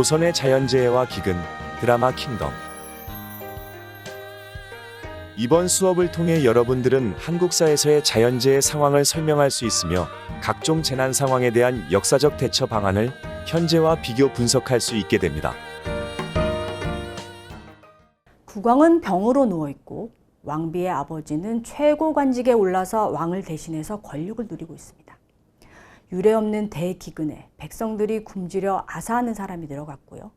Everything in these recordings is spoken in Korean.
조선의 자연재해와 기근 드라마 킹덤 이번 수업을 통해 여러분들은 한국사에서의 자연재해 상황을 설명할 수 있으며 각종 재난 상황에 대한 역사적 대처 방안을 현재와 비교 분석할 수 있게 됩니다. 국왕은 병으로 누워 있고 왕비의 아버지는 최고 관직에 올라서 왕을 대신해서 권력을 누리고 있습니다. 유례 없는 대기근에 백성들이 굶주려 아사하는 사람이 늘어갔고요.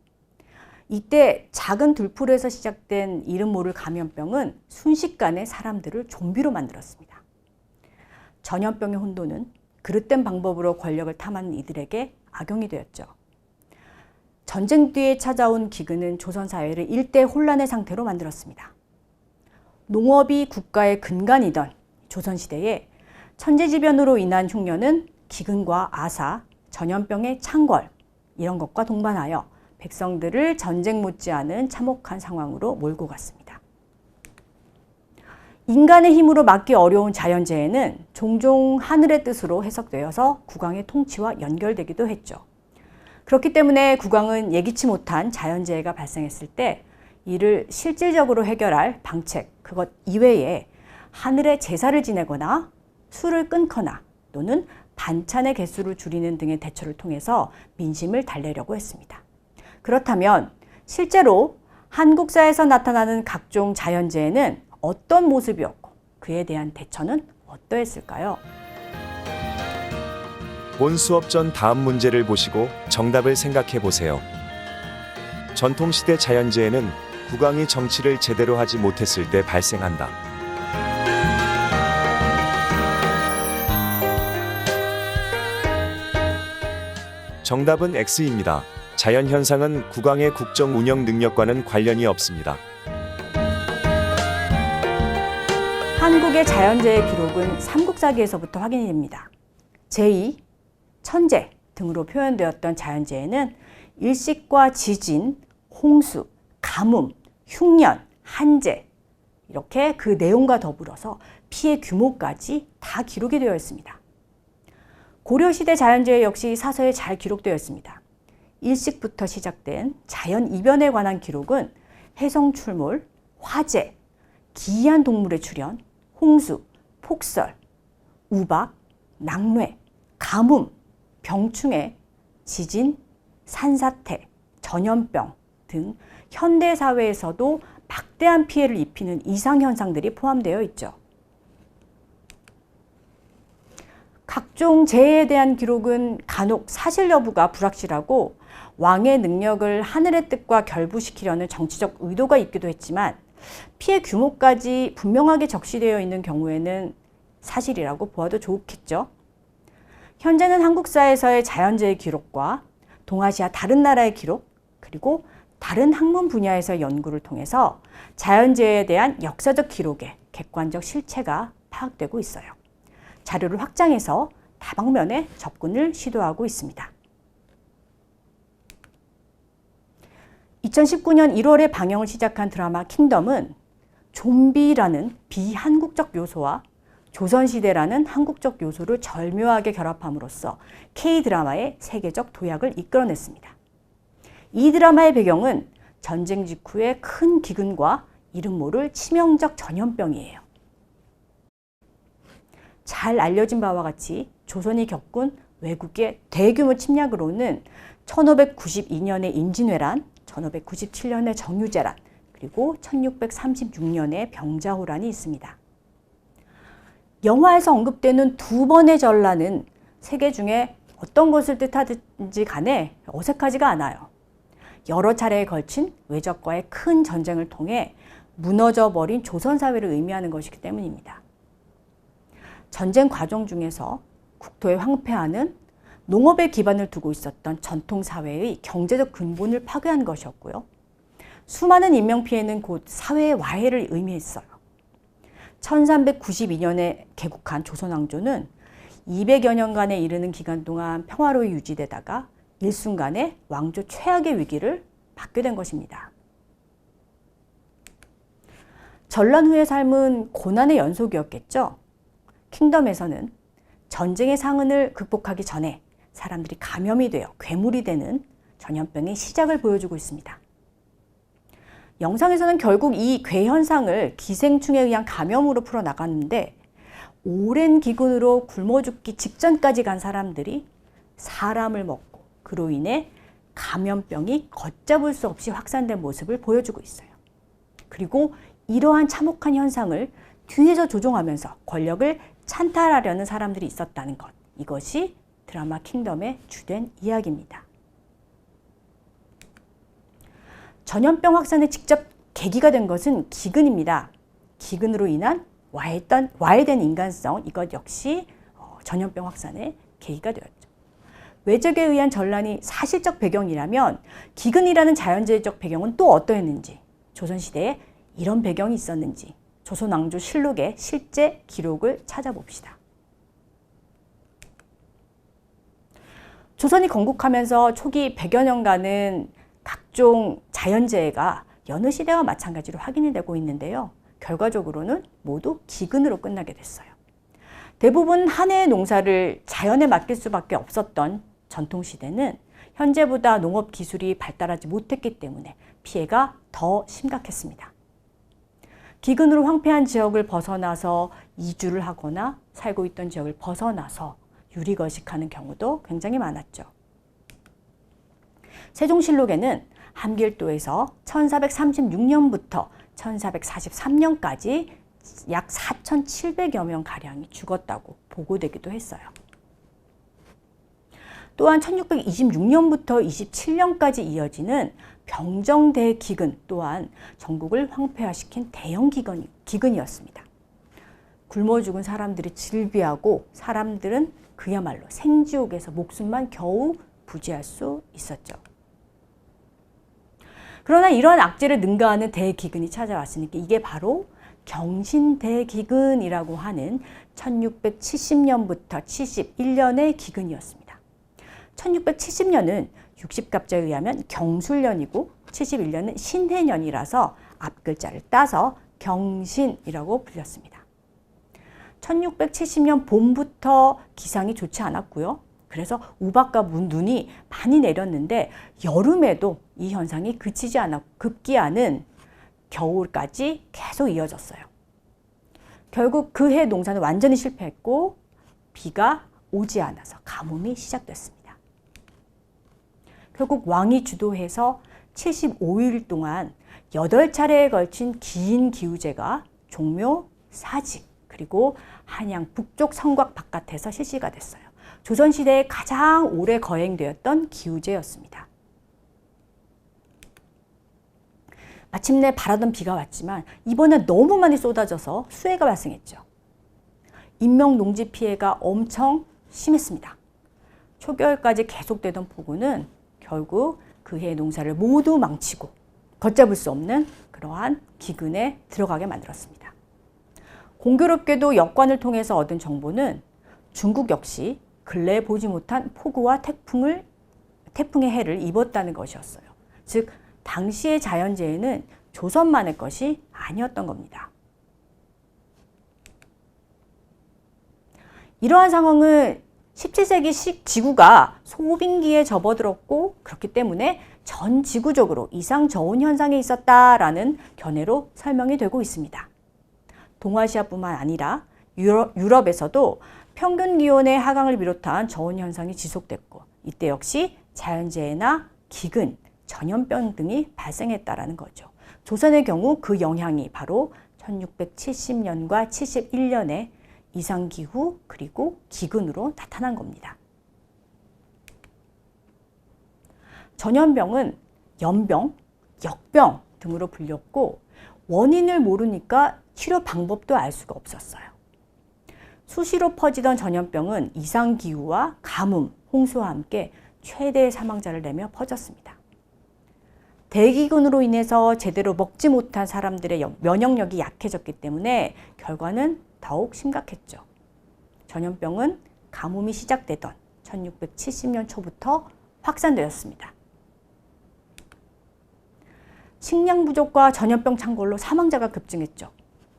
이때 작은 들풀에서 시작된 이름 모를 감염병은 순식간에 사람들을 좀비로 만들었습니다. 전염병의 혼돈은 그릇된 방법으로 권력을 탐하는 이들에게 악용이 되었죠. 전쟁 뒤에 찾아온 기근은 조선 사회를 일대 혼란의 상태로 만들었습니다. 농업이 국가의 근간이던 조선 시대에 천재지변으로 인한 흉년은 기근과 아사, 전염병의 창궐 이런 것과 동반하여 백성들을 전쟁 못지않은 참혹한 상황으로 몰고 갔습니다. 인간의 힘으로 막기 어려운 자연재해는 종종 하늘의 뜻으로 해석되어서 국왕의 통치와 연결되기도 했죠. 그렇기 때문에 국왕은 예기치 못한 자연재해가 발생했을 때 이를 실질적으로 해결할 방책, 그것 이외에 하늘의 제사를 지내거나 술을 끊거나 또는 반찬의 개수를 줄이는 등의 대처를 통해서 민심을 달래려고 했습니다. 그렇다면 실제로 한국사에서 나타나는 각종 자연재해는 어떤 모습이었고 그에 대한 대처는 어떠했을까요? 본 수업 전 다음 문제를 보시고 정답을 생각해 보세요. 전통시대 자연재해는 국왕이 정치를 제대로 하지 못했을 때 발생한다. 정답은 X입니다. 자연 현상은 국왕의 국정 운영 능력과는 관련이 없습니다. 한국의 자연재해 기록은 삼국사기에서부터 확인이 됩니다. 제2, 천재 등으로 표현되었던 자연재해는 일식과 지진, 홍수, 가뭄, 흉년, 한재 이렇게 그 내용과 더불어서 피해 규모까지 다 기록이 되어 있습니다. 고려시대 자연재해 역시 사서에 잘 기록되어 있습니다. 일식부터 시작된 자연 이변에 관한 기록은 해성 출몰, 화재, 기이한 동물의 출현, 홍수, 폭설, 우박, 낙뢰, 가뭄, 병충해, 지진, 산사태, 전염병 등 현대 사회에서도 막대한 피해를 입히는 이상 현상들이 포함되어 있죠. 각종 재해에 대한 기록은 간혹 사실 여부가 불확실하고 왕의 능력을 하늘의 뜻과 결부시키려는 정치적 의도가 있기도 했지만 피해 규모까지 분명하게 적시되어 있는 경우에는 사실이라고 보아도 좋겠죠. 현재는 한국사에서의 자연재해 기록과 동아시아 다른 나라의 기록 그리고 다른 학문 분야에서 연구를 통해서 자연재해에 대한 역사적 기록의 객관적 실체가 파악되고 있어요. 자료를 확장해서 다방면에 접근을 시도하고 있습니다. 2019년 1월에 방영을 시작한 드라마 킹덤은 좀비라는 비한국적 요소와 조선시대라는 한국적 요소를 절묘하게 결합함으로써 K드라마의 세계적 도약을 이끌어냈습니다. 이 드라마의 배경은 전쟁 직후의 큰 기근과 이름 모를 치명적 전염병이에요. 잘 알려진 바와 같이 조선이 겪은 외국의 대규모 침략으로는 1592년의 임진왜란, 1597년의 정유재란, 그리고 1636년의 병자호란이 있습니다. 영화에서 언급되는 두 번의 전란은 세계 중에 어떤 것을 뜻하든지 간에 어색하지가 않아요. 여러 차례에 걸친 외적과의 큰 전쟁을 통해 무너져 버린 조선 사회를 의미하는 것이기 때문입니다. 전쟁 과정 중에서 국토의 황폐화는 농업에 기반을 두고 있었던 전통 사회의 경제적 근본을 파괴한 것이었고요. 수많은 인명 피해는 곧 사회의 와해를 의미했어요. 1392년에 개국한 조선왕조는 200여 년간에 이르는 기간 동안 평화로이 유지되다가 일순간에 왕조 최악의 위기를 받게 된 것입니다. 전란 후의 삶은 고난의 연속이었겠죠. 킹덤에서는 전쟁의 상흔을 극복하기 전에 사람들이 감염이 되어 괴물이 되는 전염병의 시작을 보여주고 있습니다. 영상에서는 결국 이 괴 현상을 기생충에 의한 감염으로 풀어나갔는데 오랜 기근으로 굶어 죽기 직전까지 간 사람들이 사람을 먹고 그로 인해 감염병이 걷잡을 수 없이 확산된 모습을 보여주고 있어요. 그리고 이러한 참혹한 현상을 뒤에서 조종하면서 권력을 찬탈하려는 사람들이 있었다는 것. 이것이 드라마 킹덤의 주된 이야기입니다. 전염병 확산의 직접 계기가 된 것은 기근입니다. 기근으로 인한 와해된, 와해된 인간성, 이것 역시 어, 전염병 확산의 계기가 되었죠. 외적에 의한 전란이 사실적 배경이라면 기근이라는 자연재해적 배경은 또 어떠했는지, 조선시대에 이런 배경이 있었는지, 조선왕조 실록의 실제 기록을 찾아봅시다. 조선이 건국하면서 초기 100여 년간은 각종 자연재해가 여느 시대와 마찬가지로 확인이 되고 있는데요. 결과적으로는 모두 기근으로 끝나게 됐어요. 대부분 한 해의 농사를 자연에 맡길 수밖에 없었던 전통시대는 현재보다 농업 기술이 발달하지 못했기 때문에 피해가 더 심각했습니다. 기근으로 황폐한 지역을 벗어나서 이주를 하거나 살고 있던 지역을 벗어나서 유리거식하는 경우도 굉장히 많았죠. 세종실록에는 함길도에서 1436년부터 1443년까지 약 4,700여 명 가량이 죽었다고 보고되기도 했어요. 또한 1626년부터 27년까지 이어지는 병정대 기근 또한 전국을 황폐화시킨 대형 기근, 기근이었습니다. 굶어 죽은 사람들이 질비하고 사람들은 그야말로 생지옥에서 목숨만 겨우 부지할 수 있었죠. 그러나 이러한 악재를 능가하는 대기근이 찾아왔으니까 이게 바로 경신대기근이라고 하는 1670년부터 71년의 기근이었습니다. 1670년은 60갑자에 의하면 경술년이고 71년은 신해년이라서 앞글자를 따서 경신이라고 불렸습니다. 1670년 봄부터 기상이 좋지 않았고요. 그래서 우박과 눈이 많이 내렸는데 여름에도 이 현상이 그치지 않았고 급기야는 겨울까지 계속 이어졌어요. 결국 그 해 농사는 완전히 실패했고 비가 오지 않아서 가뭄이 시작됐습니다. 결국 왕이 주도해서 75일 동안 8차례에 걸친 긴 기우제가 종묘, 사직, 그리고 한양 북쪽 성곽 바깥에서 실시가 됐어요. 조선시대에 가장 오래 거행되었던 기우제였습니다. 마침내 바라던 비가 왔지만 이번에 너무 많이 쏟아져서 수해가 발생했죠. 인명 농지 피해가 엄청 심했습니다. 초겨울까지 계속되던 폭우는 결국 그해 농사를 모두 망치고 걷잡을 수 없는 그러한 기근에 들어가게 만들었습니다. 공교롭게도 역관을 통해서 얻은 정보는 중국 역시 근래에 보지 못한 폭우와 태풍을 태풍의 해를 입었다는 것이었어요. 즉 당시의 자연재해는 조선만의 것이 아니었던 겁니다. 이러한 상황은 17세기 지구가 소빙기에 접어들었고 그렇기 때문에 전 지구적으로 이상 저온 현상이 있었다라는 견해로 설명이 되고 있습니다. 동아시아뿐만 아니라 유럽, 유럽 에서도 평균 기온의 하강을 비롯한 저온 현상이 지속됐고 이때 역시 자연재해나 기근, 전염병 등이 발생했다라는 거죠. 조선의 경우 그 영향이 바로 1670년과 71년에 이상기후 그리고 기근으로 나타난 겁니다. 전염병은 연병, 역병 등으로 불렸고 원인을 모르니까 치료 방법도 알 수가 없었어요. 수시로 퍼지던 전염병은 이상기후와 가뭄, 홍수와 함께 최대의 사망자를 내며 퍼졌습니다. 대기근으로 인해서 제대로 먹지 못한 사람들의 면역력이 약해졌기 때문에 결과는 더욱 심각했죠. 전염병은 가뭄이 시작되던 1670년 초부터 확산되었습니다. 식량 부족과 전염병 창궐로 사망자가 급증했죠.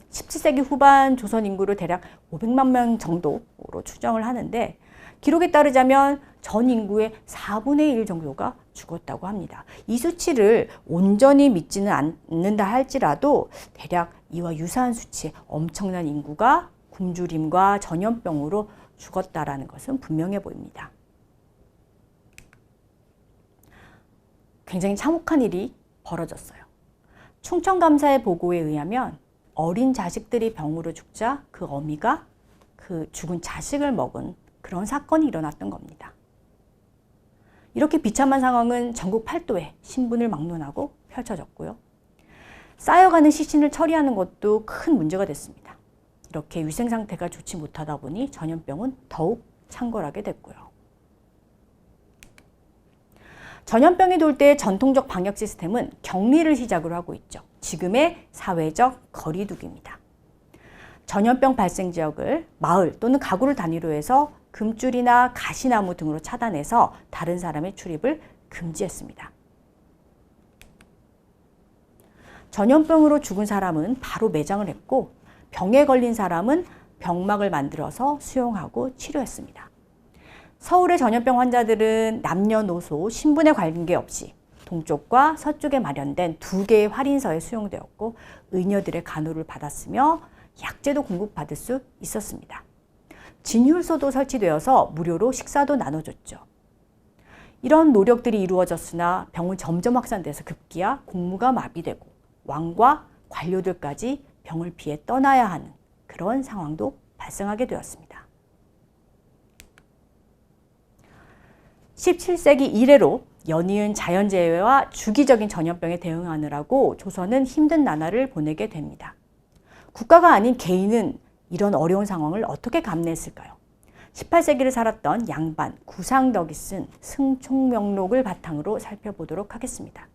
17세기 후반 조선 인구를 대략 500만 명 정도로 추정을 하는데 기록에 따르자면 전 인구의 4분의 1 정도가 죽었다고 합니다. 이 수치를 온전히 믿지는 않는다 할지라도 대략 이와 유사한 수치의 엄청난 인구가 굶주림과 전염병으로 죽었다라는 것은 분명해 보입니다. 굉장히 참혹한 일이 벌어졌어요. 충청감사의 보고에 의하면 어린 자식들이 병으로 죽자 그 어미가 그 죽은 자식을 먹은 그런 사건이 일어났던 겁니다. 이렇게 비참한 상황은 전국 팔도에 신분을 막론하고 펼쳐졌고요. 쌓여가는 시신을 처리하는 것도 큰 문제가 됐습니다. 이렇게 위생 상태가 좋지 못하다 보니 전염병은 더욱 창궐하게 됐고요. 전염병이 돌 때 전통적 방역 시스템은 격리를 시작으로 하고 있죠. 지금의 사회적 거리두기입니다. 전염병 발생 지역을 마을 또는 가구를 단위로 해서 금줄이나 가시나무 등으로 차단해서 다른 사람의 출입을 금지했습니다. 전염병으로 죽은 사람은 바로 매장을 했고 병에 걸린 사람은 병막을 만들어서 수용하고 치료했습니다. 서울의 전염병 환자들은 남녀노소 신분에 관계없이 동쪽과 서쪽에 마련된 두 개의 할인서에 수용되었고 의녀들의 간호를 받았으며 약제도 공급받을 수 있었습니다. 진휴일소도 설치되어서 무료로 식사도 나눠줬죠. 이런 노력들이 이루어졌으나 병은 점점 확산돼서 급기야 공무가 마비되고 왕과 관료들까지 병을 피해 떠나야 하는 그런 상황도 발생하게 되었습니다. 17세기 이래로 연이은 자연재해와 주기적인 전염병에 대응하느라고 조선은 힘든 나날을 보내게 됩니다. 국가가 아닌 개인은 이런 어려운 상황을 어떻게 감내했을까요? 18세기를 살았던 양반 구상덕이 쓴 승총명록을 바탕으로 살펴보도록 하겠습니다.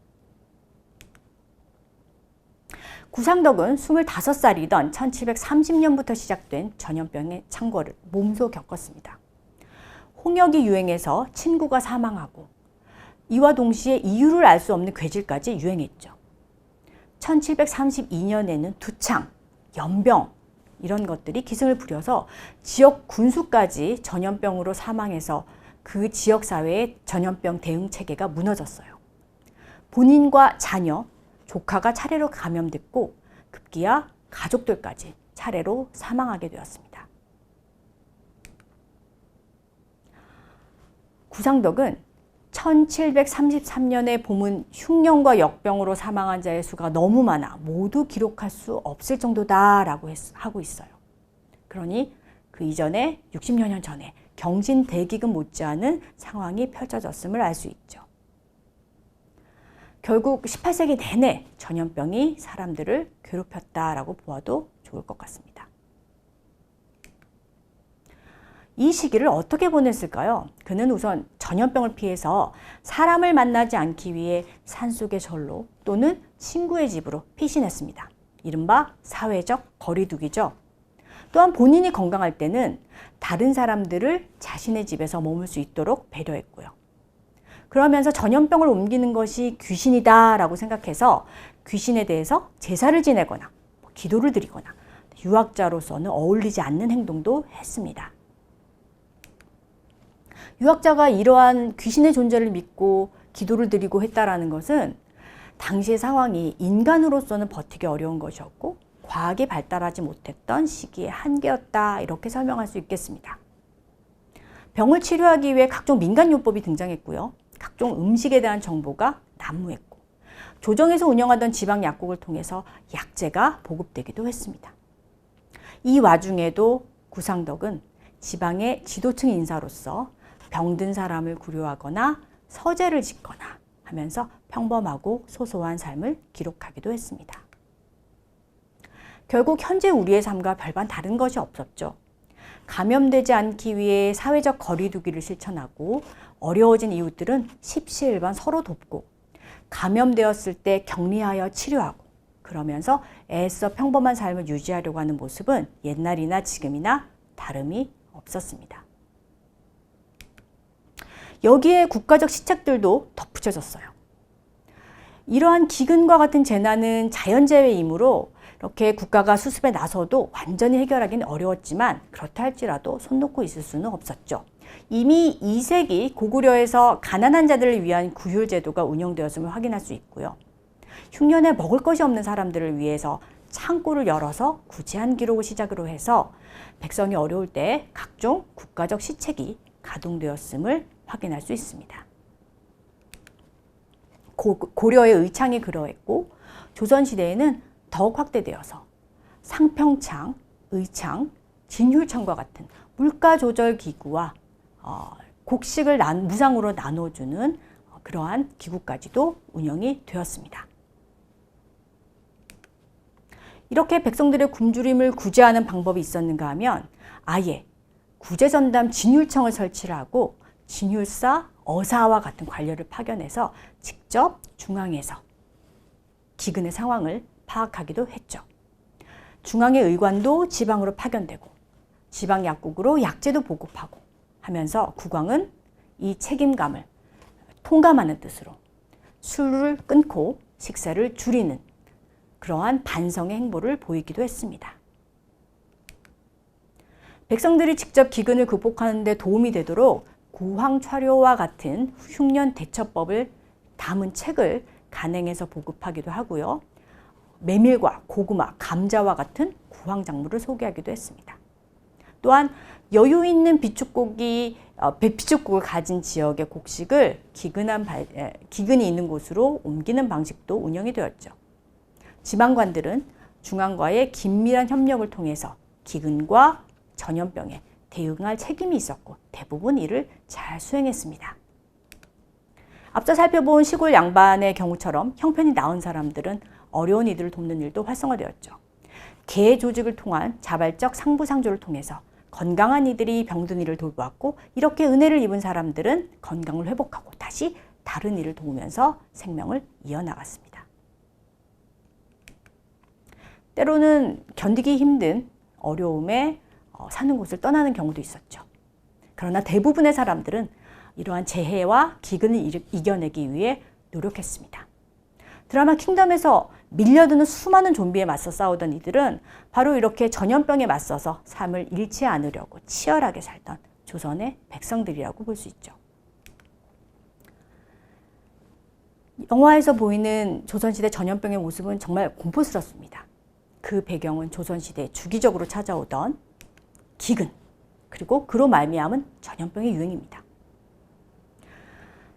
구상덕은 25살이던 1730년부터 시작된 전염병의 창궐을 몸소 겪었습니다. 홍역이 유행해서 친구가 사망하고 이와 동시에 이유를 알 수 없는 괴질까지 유행했죠. 1732년에는 두창, 연병 이런 것들이 기승을 부려서 지역 군수까지 전염병으로 사망해서 그 지역 사회의 전염병 대응 체계가 무너졌어요. 본인과 자녀, 조카가 차례로 감염됐고 급기야 가족들까지 차례로 사망하게 되었습니다. 구상덕은 1733년에 봄은 흉년과 역병으로 사망한 자의 수가 너무 많아 모두 기록할 수 없을 정도다라고 하고 있어요. 그러니 그 이전에 60여 년 전에 경진 대기근 못지않은 상황이 펼쳐졌음을 알 수 있죠. 결국 18세기 내내 전염병이 사람들을 괴롭혔다라고 보아도 좋을 것 같습니다. 이 시기를 어떻게 보냈을까요? 그는 우선 전염병을 피해서 사람을 만나지 않기 위해 산속의 절로 또는 친구의 집으로 피신했습니다. 이른바 사회적 거리두기죠. 또한 본인이 건강할 때는 다른 사람들을 자신의 집에서 머물 수 있도록 배려했고요. 그러면서 전염병을 옮기는 것이 귀신이다라고 생각해서 귀신에 대해서 제사를 지내거나 뭐 기도를 드리거나 유학자로서는 어울리지 않는 행동도 했습니다. 유학자가 이러한 귀신의 존재를 믿고 기도를 드리고 했다라는 것은 당시의 상황이 인간으로서는 버티기 어려운 것이었고 과학이 발달하지 못했던 시기의 한계였다 이렇게 설명할 수 있겠습니다. 병을 치료하기 위해 각종 민간요법이 등장했고요. 각종 음식에 대한 정보가 난무했고 조정에서 운영하던 지방 약국을 통해서 약재가 보급되기도 했습니다. 이 와중에도 구상덕은 지방의 지도층 인사로서 병든 사람을 구려하거나 서재를 짓거나 하면서 평범하고 소소한 삶을 기록하기도 했습니다. 결국 현재 우리의 삶과 별반 다른 것이 없었죠. 감염되지 않기 위해 사회적 거리두기를 실천하고 어려워진 이웃들은 십시일반 서로 돕고 감염되었을 때 격리하여 치료하고 그러면서 애써 평범한 삶을 유지하려고 하는 모습은 옛날이나 지금이나 다름이 없었습니다. 여기에 국가적 시책들도 덧붙여졌어요. 이러한 기근과 같은 재난은 자연재해이므로 이렇게 국가가 수습에 나서도 완전히 해결하기는 어려웠지만 그렇다 할지라도 손 놓고 있을 수는 없었죠. 이미 2세기 고구려에서 가난한 자들을 위한 구휼 제도가 운영되었음을 확인할 수 있고요. 흉년에 먹을 것이 없는 사람들을 위해서 창고를 열어서 구제한 기록을 시작으로 해서 백성이 어려울 때 각종 국가적 시책이 가동되었음을 확인할 수 있습니다. 고, 고려의 의창이 그러했고 조선시대에는 더욱 확대되어서 상평창, 의창, 진율청과 같은 물가 조절 기구와 어, 곡식을 난, 무상으로 나눠주는 어, 그러한 기구까지도 운영이 되었습니다. 이렇게 백성들의 굶주림을 구제하는 방법이 있었는가 하면 아예 구제전담 진율청을 설치를 하고 진율사, 어사와 같은 관료를 파견해서 직접 중앙에서 기근의 상황을 파악하기도 했죠. 중앙의 의관도 지방으로 파견되고 지방 약국으로 약재도 보급하고 하면서 국왕은 이 책임감을 통감하는 뜻으로 술을 끊고 식사를 줄이는 그러한 반성의 행보를 보이기도 했습니다. 백성들이 직접 기근을 극복하는 데 도움이 되도록 구황차료와 같은 흉년 대처법을 담은 책을 간행해서 보급하기도 하고요. 메밀과 고구마, 감자와 같은 구황작물을 소개하기도 했습니다. 또한 여유 있는 비축곡이 어, 비축곡을 가진 지역의 곡식을 기근한 발, 에, 기근이 있는 곳으로 옮기는 방식도 운영이 되었죠. 지방관들은 중앙과의 긴밀한 협력을 통해서 기근과 전염병에 대응할 책임이 있었고 대부분 이를 잘 수행했습니다. 앞서 살펴본 시골 양반의 경우처럼 형편이 나은 사람들은 어려운 이들을 돕는 일도 활성화되었죠. 개 조직을 통한 자발적 상부상조를 통해서 건강한 이들이 병든 이를 돌보았고 이렇게 은혜를 입은 사람들은 건강을 회복하고 다시 다른 이를 도우면서 생명을 이어나갔습니다. 때로는 견디기 힘든 어려움에 어, 사는 곳을 떠나는 경우도 있었죠. 그러나 대부분의 사람들은 이러한 재해와 기근을 이겨내기 위해 노력했습니다. 드라마 킹덤에서 밀려드는 수많은 좀비에 맞서 싸우던 이들은 바로 이렇게 전염병에 맞서서 삶을 잃지 않으려고 치열하게 살던 조선의 백성들이라고 볼 수 있죠. 영화에서 보이는 조선시대 전염병의 모습은 정말 공포스럽습니다. 그 배경은 조선시대 주기적으로 찾아오던 기근, 그리고 그로 말미암은 전염병의 유행입니다.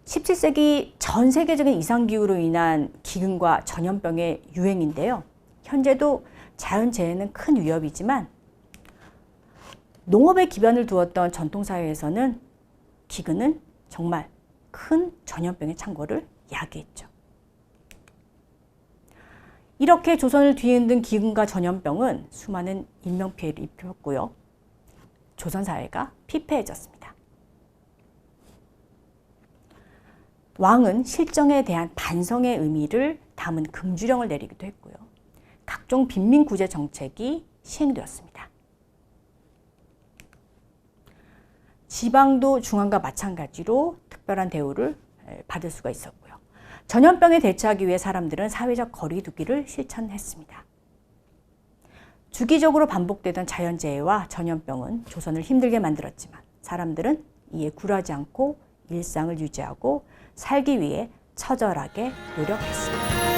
17세기 전 세계적인 이상기후로 인한 기근과 전염병의 유행인데요. 현재도 자연재해는 큰 위협이지만 농업에 기반을 두었던 전통사회에서는 기근은 정말 큰 전염병의 창궐을 야기했죠. 이렇게 조선을 뒤흔든 기근과 전염병은 수많은 인명피해를 입혔고요. 조선 사회가 피폐해졌습니다. 왕은 실정에 대한 반성의 의미를 담은 금주령을 내리기도 했고요. 각종 빈민 구제 정책이 시행되었습니다. 지방도 중앙과 마찬가지로 특별한 대우를 받을 수가 있었고요. 전염병에 대처하기 위해 사람들은 사회적 거리두기를 실천했습니다. 주기적으로 반복되던 자연재해와 전염병은 조선을 힘들게 만들었지만 사람들은 이에 굴하지 않고 일상을 유지하고 살기 위해 처절하게 노력했습니다.